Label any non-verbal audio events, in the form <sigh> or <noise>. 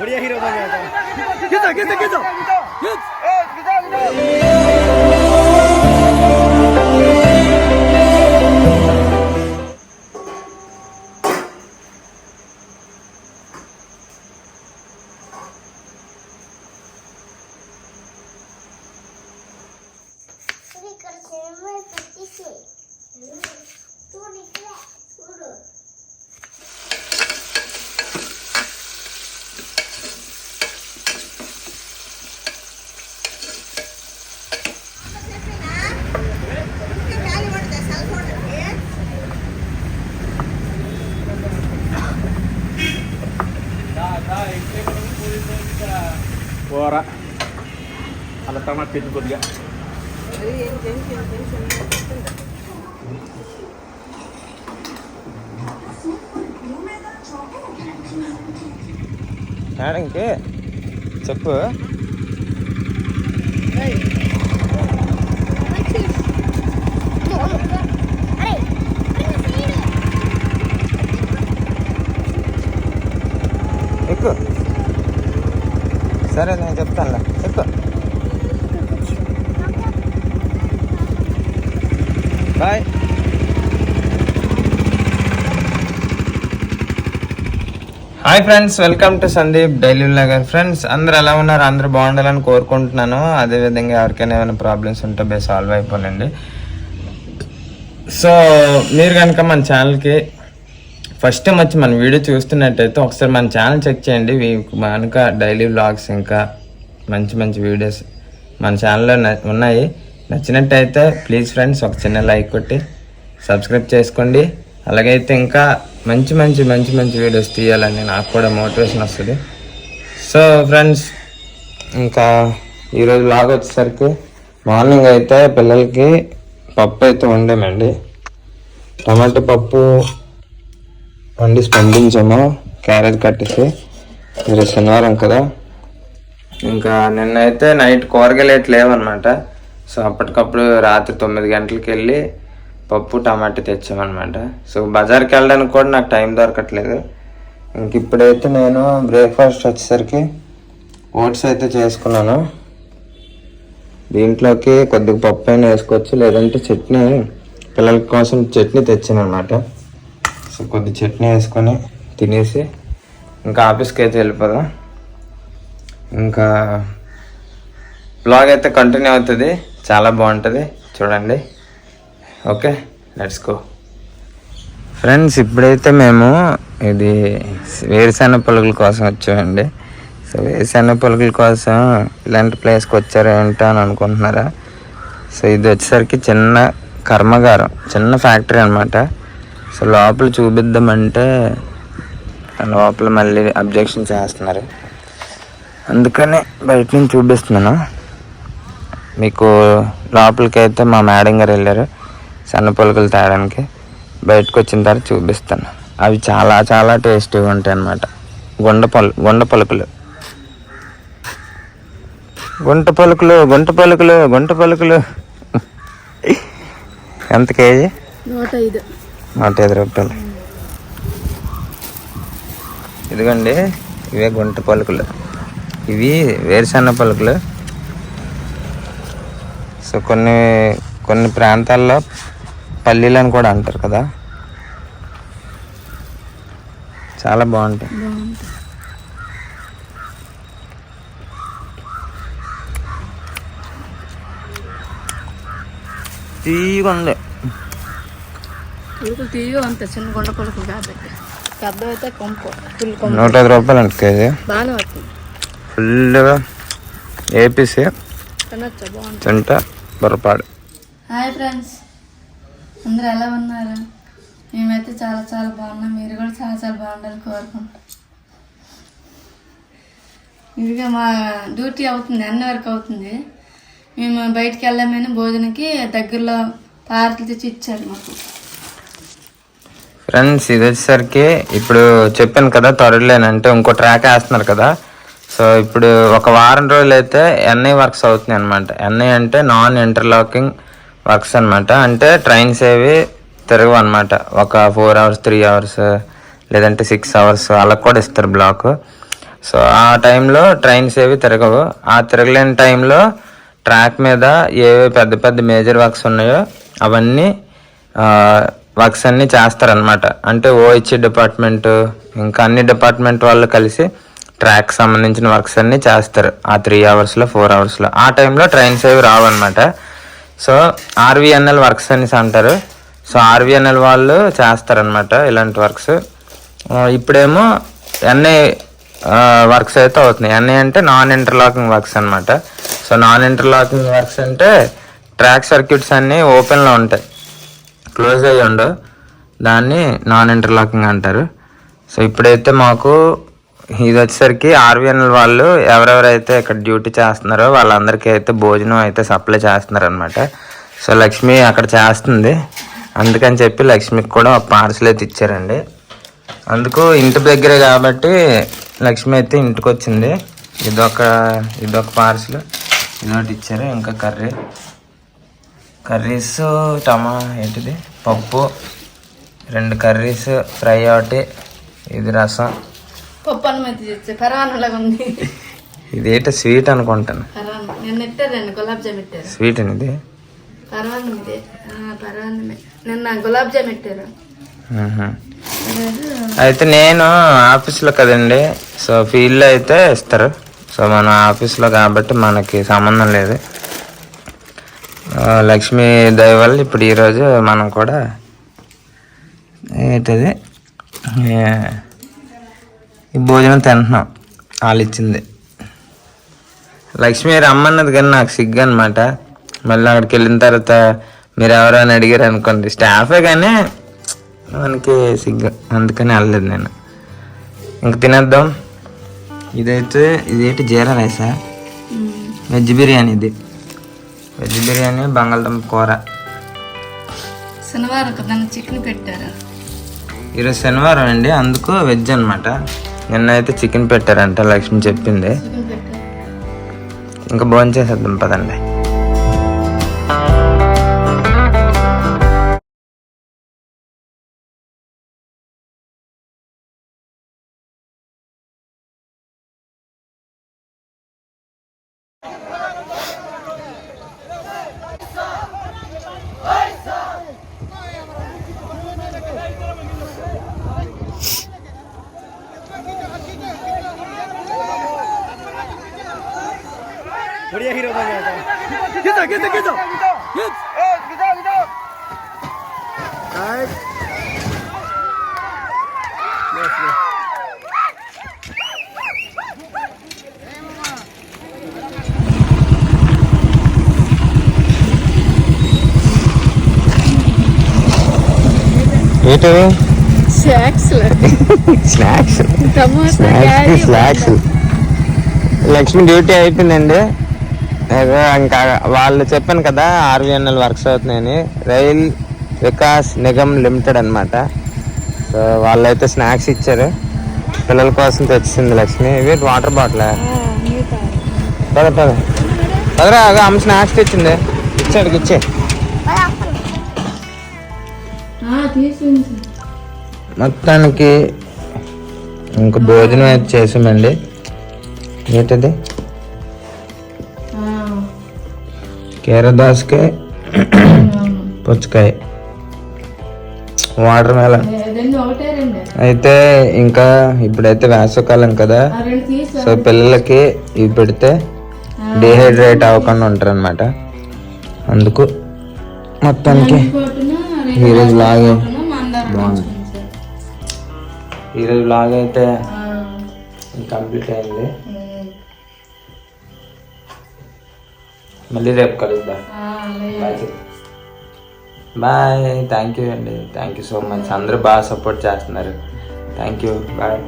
बढ़िया हीरो बन जाता खींचो खींचो खींचो Thank you. పోరా. అలా టమాటా చెట్టు కొద్దిగా. మేడంకి చెప్పు. ఎక్కు సరే నేను చెప్తానులే. ఎక్కు bye. Hi friends welcome to Sandeep daily Nagar friends అందరు ఎలా ఉన్నారు? అందరూ బాగుండాలని కోరుకుంటున్నాను. అదేవిధంగా ఎవరికైనా ఏమైనా ప్రాబ్లమ్స్ ఉంటే బే సాల్వ్ అయిపోనండి సో మీరు కనుక మన ఛానల్కి ఫస్ట్ టైం వచ్చి మన వీడియో చూస్తున్నట్టయితే ఒకసారి మన ఛానల్ చెక్ చేయండి. మనక డైలీ వ్లాగ్స్ ఇంకా మంచి మంచి వీడియోస్ మన ఛానల్లో న- ఉన్నాయి. నచ్చినట్టయితే ప్లీజ్ ఫ్రెండ్స్ ఒక చిన్న లైక్ కొట్టి సబ్స్క్రైబ్ చేసుకోండి. అలాగైతే ఇంకా మంచి మంచి మంచి మంచి వీడియోస్ తీయాలని నాకు కూడా మోటివేషన్ వస్తుంది. సో ఫ్రెండ్స్ ఇంకా ఈరోజు లాగ్ వచ్చేసరికి మార్నింగ్ అయితే పిల్లలకి పప్పు అయితే వండామండి. టమాటా పప్పు బండి స్పందించాము క్యారెట్ కట్టేసి మీరు శనివారం కదా. ఇంకా నిన్నైతే నైట్ కూరగాయలు అయితే లేవన్నమాట. సో అప్పటికప్పుడు రాత్రి తొమ్మిది గంటలకు వెళ్ళి పప్పు టమాటా తెచ్చామన్నమాట. సో బజార్కి వెళ్ళడానికి కూడా నాకు టైం దొరకట్లేదు. ఇంక ఇప్పుడైతే నేను బ్రేక్ఫాస్ట్ వచ్చేసరికి ఓట్స్ అయితే చేసుకున్నాను. దీంట్లోకి కొద్దిగా పప్పు అయినా వేసుకోవచ్చు లేదంటే చట్నీ. పిల్లల కోసం చట్నీ తెచ్చాను అనమాట కొద్ది చట్నీ వేసుకొని తినేసి ఇంకా ఆఫీస్కి అయితే వెళ్ళిపోదాం. ఇంకా బ్లాగ్ అయితే కంటిన్యూ అవుతుంది. చాలా బాగుంటుంది. చూడండి. Okay let's go. ఫ్రెండ్స్ ఇప్పుడైతే మేము ఇది వేరుశెనగ పులుగుల కోసం వచ్చామండి. సో వేరుశెనగ పులుగుల కోసం ఇలాంటి ప్లేస్కి వచ్చారు ఏంటో అని అనుకుంటున్నారా? సో ఇది వచ్చేసరికి చిన్న కర్మగారం చిన్న ఫ్యాక్టరీ అనమాట సో లోపల చూపిద్దామంటే లోపల మళ్ళీ అబ్జెక్షన్ చేస్తున్నారు. అందుకనే బయట నుంచి చూపిస్తున్నాను. మీకు లోపలికి అయితే మా మేడం గారు వెళ్ళారు సన్న పొలకలు తేడానికి బయటకు వచ్చిన తర్వాత చూపిస్తాను. అవి చాలా చాలా టేస్టీగా ఉంటాయి అన్నమాట. గుండ పలు గుండ పలుకులు. గుంట పలుకులు గుంట పలుకులు గుంట పలుకులు. <laughs> ఎంత కేజీ? నూట ఐదు. నూట ఐదు రూపాయలు ఇదిగోండి ఇవే గుంట పలుకులు. ఇవి వేరుశెనగ పలుకులు. సో కొన్ని కొన్ని ప్రాంతాల్లో పల్లీలు అని కూడా అంటారు కదా. చాలా బాగుంటాయి. తీయగా తీయగా ఉంటాయి చిన్న గుండ పులుకులు కాబట్టి పెద్ద అయితే కొంపు. ఫుల్ కొంపు. నూట ఐదు రూపాయలు అంట కేజీ. బాగానే వస్తుంది. ఫుల్గా ఏపీసీ. తింటా బొరపాడు హాయ్ ఫ్రెండ్స్. అందరూ ఎలా ఉన్నారు? మేమైతే చాలా చాలా బాగున్నాం. మీరు కూడా చాలా చాలా బాగుండాలని కోరుకుంటాం ఇదిగా మా డ్యూటీ అవుతుంది. అన్న వరకు అవుతుంది. మేము బయటికి వెళ్ళామని భోజనకి దగ్గరలో పార్కులు తెచ్చి ఇచ్చారు మాకు. ఫ్రెండ్స్ ఇది వచ్చేసరికి ఇప్పుడు చెప్పాను కదా త్వరలేనంటే ఇంకో ట్రాక్ వేస్తున్నారు కదా. సో ఇప్పుడు ఒక వారం రోజులు అయితే ఎన్ఐ వర్క్స్ అవుతున్నాయి అనమాట ఎన్ఐ అంటే నాన్ ఇంటర్లాకింగ్ వర్క్స్ అనమాట అంటే ట్రైన్స్ ఏవి తిరగవు అనమాట ఒక ఫోర్ అవర్స్ త్రీ అవర్స్ లేదంటే సిక్స్ అవర్స్ అలా కూడా ఇస్తారు బ్లాక్ సో ఆ టైంలో ట్రైన్స్ ఏవి తిరగవు. ఆ తిరగలేని టైంలో ట్రాక్ మీద ఏవే పెద్ద పెద్ద మేజర్ వర్క్స్ ఉన్నాయో అవన్నీ వర్క్స్ అన్నీ చేస్తారనమాట అంటే ఓహెచ్ డిపార్ట్మెంట్ ఇంకా అన్ని డిపార్ట్మెంట్ వాళ్ళు కలిసి ట్రాక్ సంబంధించిన వర్క్స్ అన్నీ చేస్తారు. ఆ త్రీ అవర్స్లో ఫోర్ అవర్స్లో. ఆ టైంలో ట్రైన్స్ అవి రావన్నమాట. సో ఆర్వీఎన్ఎల్ వర్క్స్ అనేసి అంటారు. సో ఆర్వీఎన్ఎల్ వాళ్ళు చేస్తారనమాట ఇలాంటి వర్క్స్. ఇప్పుడేమో ఎన్ఐ వర్క్స్ అయితే అవుతున్నాయి. ఎన్ఐ అంటే నాన్ ఇంటర్లాకింగ్ వర్క్స్ అనమాట సో నాన్ ఇంటర్లాకింగ్ వర్క్స్ అంటే ట్రాక్ సర్క్యూట్స్ అన్నీ ఓపెన్లో ఉంటాయి. క్లోజ్ అయ్యి ఉండవు దాన్ని నాన్ ఇంటర్లాకింగ్ అంటారు. సో ఇప్పుడైతే మాకు ఇది వచ్చేసరికి ఆర్వీఎన్ఎల్ వాళ్ళు ఎవరెవరైతే ఇక్కడ డ్యూటీ చేస్తున్నారో వాళ్ళందరికీ అయితే భోజనం అయితే సప్లై చేస్తున్నారు అనమాట సో లక్ష్మి అక్కడ చేస్తుంది. అందుకని చెప్పి లక్ష్మికి కూడా ఒక పార్సల్ అయితే ఇచ్చారండి. అందుకు ఇంటి దగ్గరే కాబట్టి లక్ష్మి అయితే ఇంటికి వచ్చింది. ఇదొక ఇదొక పార్సల్. ఇదొకటి ఇచ్చారు. ఇంకా కర్రీ. కర్రీస్ టమా ఏంటిది? పప్పు రెండు కర్రీస్ ఫ్రై ఒకటి ఇది రసం. పప్పు చేస్తే పరవానంలాగా ఉంది. ఇదేంటి స్వీట్ అనుకుంటాను నిన్న గులాబ్ జామ్ స్వీట్ ఇది. ఇదే నిన్న గులాబ్ జామ్ అయితే నేను ఆఫీస్లో కదండి సో ఫీల్డ్లో అయితే ఇస్తారు. సో మన ఆఫీస్లో కాబట్టి మనకి సంబంధం లేదు. లక్ష్మీ దయ వల్ల ఇప్పుడు ఈరోజు మనం కూడా ఏంటది? ఈ భోజనం తింటున్నాం. వాళ్ళు ఇచ్చింది. లక్ష్మి రమ్మన్నది కానీ నాకు సిగ్గు అనమాట మళ్ళీ అక్కడికి వెళ్ళిన తర్వాత మీరు ఎవరో అని అడిగారు అనుకోండి. స్టాఫే కానీ మనకి సిగ్గు. అందుకని వెళ్ళలేదు నేను. ఇంక తినేద్దాం. ఇదైతే ఇదేంటి జీరా రైసా? వెజ్ బిర్యానీ ఇది. వెజ్ బిర్యానీ బంగాళదుంప కూర. శనివారం కదా చికెన్ పెట్టారు? ఈరోజు శనివారం అండి అందుకు వెజ్ అనమాట నిన్న అయితే చికెన్ పెట్టారంట లక్ష్మి చెప్పింది. ఇంకా భోజనం చేసేద్దాం పదండి. बढ़िया हीरो बन गया था खींचो खींचो खींचो खींच Right. Yes, yes. ఏంటవి snacks snacks snacks snacks Lakshmi duty అయిపోయిందండి ఏదో ఇంకా వాళ్ళు చెప్పాను కదా ఆర్వీఎన్ఎల్ వర్క్స్ అవుతున్నాయని రైల్ వికాస్ నిగమ్ లిమిటెడ్ అనమాట సో వాళ్ళైతే స్నాక్స్ ఇచ్చారు. పిల్లల కోసం తెచ్చింది లక్ష్మి. ఇవి వాటర్ బాటిల్ పద పద. పదరా అగో అమ్మ స్నాక్స్ తెచ్చింది. ఇచ్చాడు ఇచ్చే. మొత్తానికి ఇంకా భోజనం అయితే చేసామండి. ఏంటది? కీరదాస్కాయ పుచ్చకాయ వాటర్ మెలన్ అయితే ఇంకా ఇప్పుడైతే వేసవకాలం కదా సో పిల్లలకి ఇవి పెడితే డిహైడ్రేట్ అవ్వకుండా ఉంటారు అనమాట అందుకు మొత్తానికి ఈరోజు లాగే మందారం బాగుంది. ఈరోజు లాగ్ అయితే కంప్లీట్ అయింది మళ్ళీ రేపు కలుద్దాం. బాయ్ థ్యాంక్ యూ అండి. థ్యాంక్ యూ సో మచ్ అందరూ బాగా సపోర్ట్ చేస్తున్నారు. Thank you bye